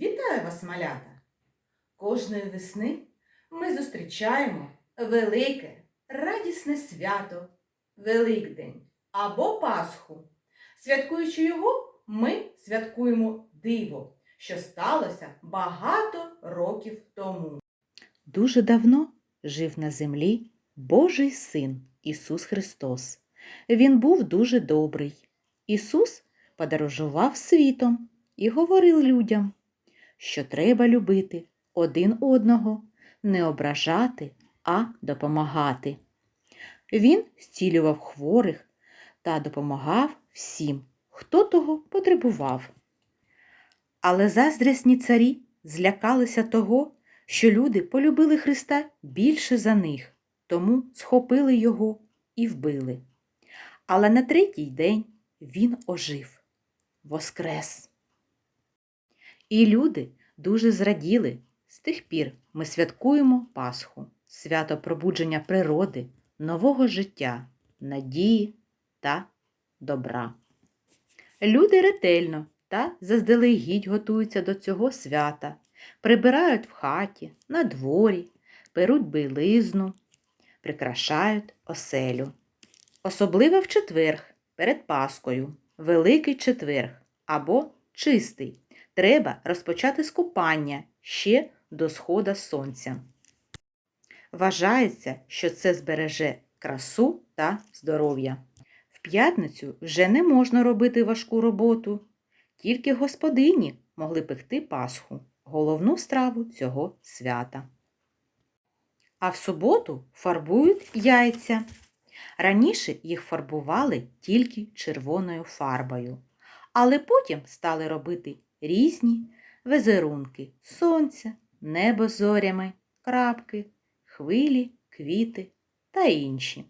Вітаю вас, малята! Кожної весни ми зустрічаємо велике, радісне свято Великдень або Пасху. Святкуючи його, ми святкуємо диво, що сталося багато років тому. Дуже давно жив на землі Божий син Ісус Христос. Він був дуже добрий. Ісус подорожував світом і говорив людям, що треба любити один одного, не ображати, а допомагати. Він зцілював хворих та допомагав всім, хто того потребував. Але заздрісні царі злякалися того, що люди полюбили Христа більше за них, тому схопили його і вбили. Але на третій день він ожив, воскрес. І люди дуже зраділи. З тих пір ми святкуємо Пасху, свято пробудження природи, нового життя, надії та добра. Люди ретельно та заздалегідь готуються до цього свята, прибирають в хаті, на дворі, перуть билизну, прикрашають оселю. Особливо в четверг перед Паскою, Великий четверг або чистий. Треба розпочати з купання ще до схода сонця. Вважається, що це збереже красу та здоров'я. В п'ятницю вже не можна робити важку роботу. Тільки господині могли пекти Пасху, головну страву цього свята. А в суботу фарбують яйця. Раніше їх фарбували тільки червоною фарбою, але потім стали робити різні візерунки сонця, небо зорями, крапки, хвилі, квіти та інші.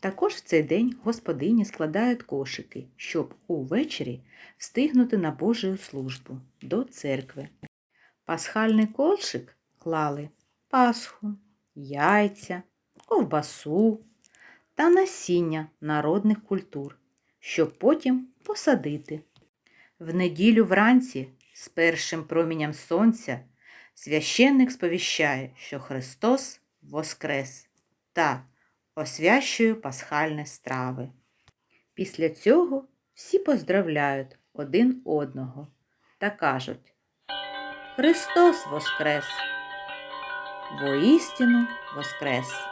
Також в цей день господині складають кошики, щоб увечері встигнути на Божою службу до церкви. Пасхальний кошик клали пасху, яйця, ковбасу та насіння народних культур, щоб потім посадити. В неділю вранці з першим промінням сонця священник сповіщає, що Христос воскрес та освящує пасхальні страви. Після цього всі поздравляють один одного та кажуть Христос воскрес! Воістину воскрес!